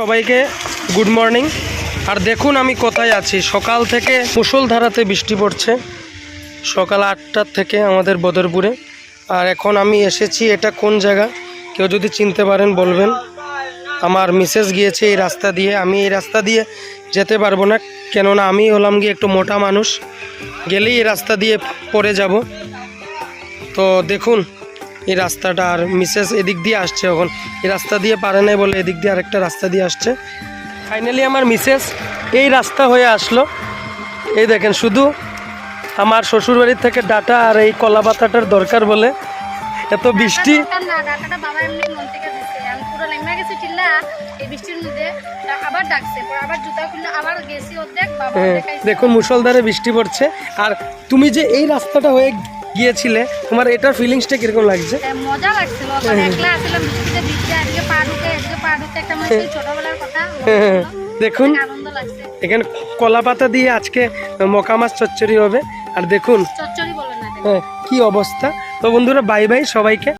সবাইকে good morning. আর দেখুন আমি কোথায় আছি। সকাল থেকে মুষলধারাতে বৃষ্টি পড়ছে। সকাল আটটার থেকে আমাদের বদরপুরে। আর এখন আমি এসেছি এটা কোন জায়গা? কেউ যদি চিনতে পারেন বলবেন। আমার মিসেস গিয়েছে এই রাস্তা দিয়ে। আমি এই রাস্তা দিয়ে যেতে পারব না। কেননা আমি হলাম গিয়ে একটু মোটা মানুষ। গেলেই এই রাস্তা দিয়ে পড়ে যাব। তো দেখুন এই রাস্তাটা আর মিসেস এদিক দিয়ে আসছে এখন। এই রাস্তা দিয়ে পারে নাই বলে এদিক দিয়ে আরেকটা রাস্তা দিয়ে আসছে। ফাইনালি আমার মিসেস এই রাস্তা হয়ে আসলো। এই দেখেন শুধু আমার শ্বশুরবাড়ির থেকে ডাটা আর এই কলা পাতাটার দরকার বলে এত বৃষ্টি। হ্যাঁ, দেখুন মুসলধারে বৃষ্টি পড়ছে। আর তুমি যে এই রাস্তাটা হয়ে গিয়েছিলে তোমার এটার ফিলিংসটা কীরকম লাগছে? এ, মজা লাগছিল। একলা আসলাম বৃষ্টিতে ভিজতে আজকে আজকে পাড়ুতে একটা মানে ছোটবেলার কথা হ্যাঁ, দেখুন এখানে কলা পাতা দিয়ে আজকে মকা মাছ চচ্চড়ি হবে। আর দেখুন চচ্চড়ি বলে না হ্যাঁ, কি অবস্থা। তো বন্ধুরা বাই বাই সবাইকে।